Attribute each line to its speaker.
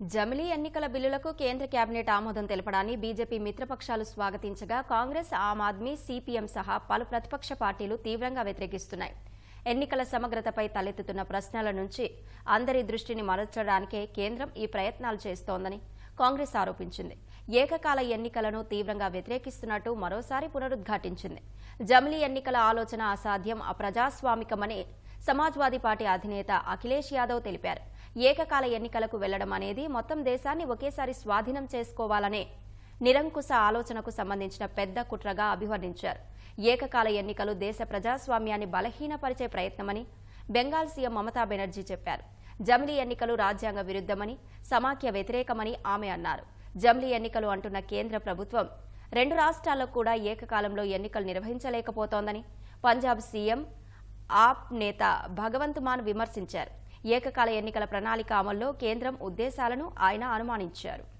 Speaker 1: జమిలీ ఎన్నికల బిల్లులకు కేంద్ర కేబినెట్ ఆమోదం తెలపడాన్ని బీజేపీ మిత్రపక్షాలు స్వాగతించగా కాంగ్రెస్ ఆమ్ ఆద్మీ సీపీఎం సహా పలు ప్రతిపక్ష పార్టీలు తీవ్రంగా వ్యతిరేకిస్తున్నాయి. ఎన్నికల సమగ్రతపై తలెత్తుతున్న ప్రశ్నల నుంచి అందరి దృష్టిని మరల్చడానికే కేంద్రం ఈ ప్రయత్నాలు చేస్తోందని కాంగ్రెస్ ఆరోపించింది. ఏకకాల ఎన్నికలను తీవ్రంగా వ్యతిరేకిస్తున్నట్టు మరోసారి పునరుద్ఘాటించింది. జమిలీ ఎన్నికల ఆలోచన అసాధ్యం అప్రజాస్వామికమని సమాజ్వాదీ పార్టీ అధినేత అఖిలేష్ యాదవ్ తెలిపారు. ఏకకాల ఎన్నికలకు వెళ్ళడం అనేది మొత్తం దేశాన్ని ఒకేసారి స్వాధీనం చేసుకోవాలనే నిరంకుశ ఆలోచనకు సంబంధించిన పెద్ద కుట్రగా అభివర్ణించారు. ఏకకాల ఎన్నికలు దేశ ప్రజాస్వామ్యాన్ని బలహీనపరిచే ప్రయత్నమని బెంగాల్ సీఎం మమతా బెనర్జీ చెప్పారు. జమిలీ ఎన్నికలు రాజ్యాంగ విరుద్ధమని సమాఖ్య వ్యతిరేకమని ఆమె అన్నారు. జమిలీ ఎన్నికలు అంటున్న కేంద్ర ప్రభుత్వం రెండు రాష్ట్రాల్లో కూడా ఏకకాలంలో ఎన్నికలు నిర్వహించలేకపోతోందని పంజాబ్ సీఎం ఆప్ నేత భగవంత్ మాన్ విమర్శించారు. ఏకకాల ఎన్నికల ప్రణాళిక అమల్లో కేంద్రం ఉద్దేశాలను ఆయన అనుమానించారు.